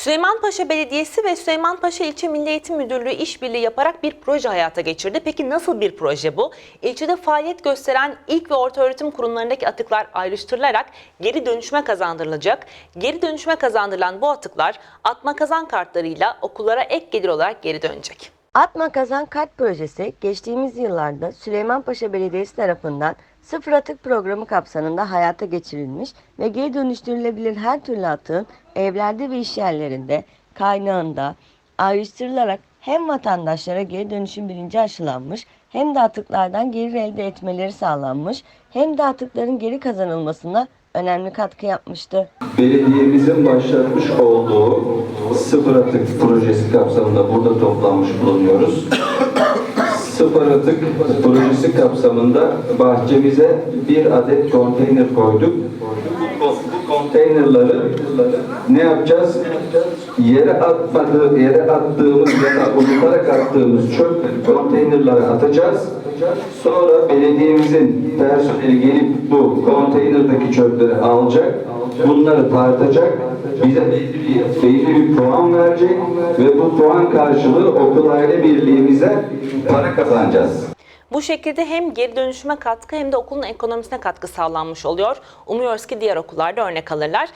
Süleymanpaşa Belediyesi ve Süleymanpaşa İlçe Milli Eğitim Müdürlüğü işbirliği yaparak bir proje hayata geçirdi. Peki nasıl bir proje bu? İlçede faaliyet gösteren ilk ve orta öğretim kurumlarındaki atıklar ayrıştırılarak geri dönüşüme kazandırılacak. Geri dönüşüme kazandırılan bu atıklar atma kazan kartlarıyla okullara ek gelir olarak geri dönecek. Atma Kazan Kart Projesi geçtiğimiz yıllarda Süleymanpaşa Belediyesi tarafından sıfır atık programı kapsamında hayata geçirilmiş ve geri dönüştürülebilir her türlü atığın evlerde ve iş yerlerinde, kaynağında ayrıştırılarak hem vatandaşlara geri dönüşüm bilinci aşılanmış hem de atıklardan gelir elde etmeleri sağlanmış hem de atıkların geri kazanılmasına önemli katkı yapmıştı. belediyemizin başlatmış olduğu sıfır atık projesi kapsamında burada toplanmış bulunuyoruz. sıfır atık projesi kapsamında bahçemize bir adet konteyner koyduk. Bu, bu konteynerları ne yapacağız? Yere atmadığı, yere attığımız ya da unutarak attığımız çöpleri konteynerlere atacağız. Sonra belediyemizin personeli gelip bu konteynerdaki çöpleri alacak, bunları tartacak, bize belli bir puan verecek ve bu puan karşılığı okul aile birliğimize para kazanacağız. Bu şekilde hem geri dönüşüme katkı hem de okulun ekonomisine katkı sağlanmış oluyor. Umuyoruz ki diğer okullarda örnek alırlar.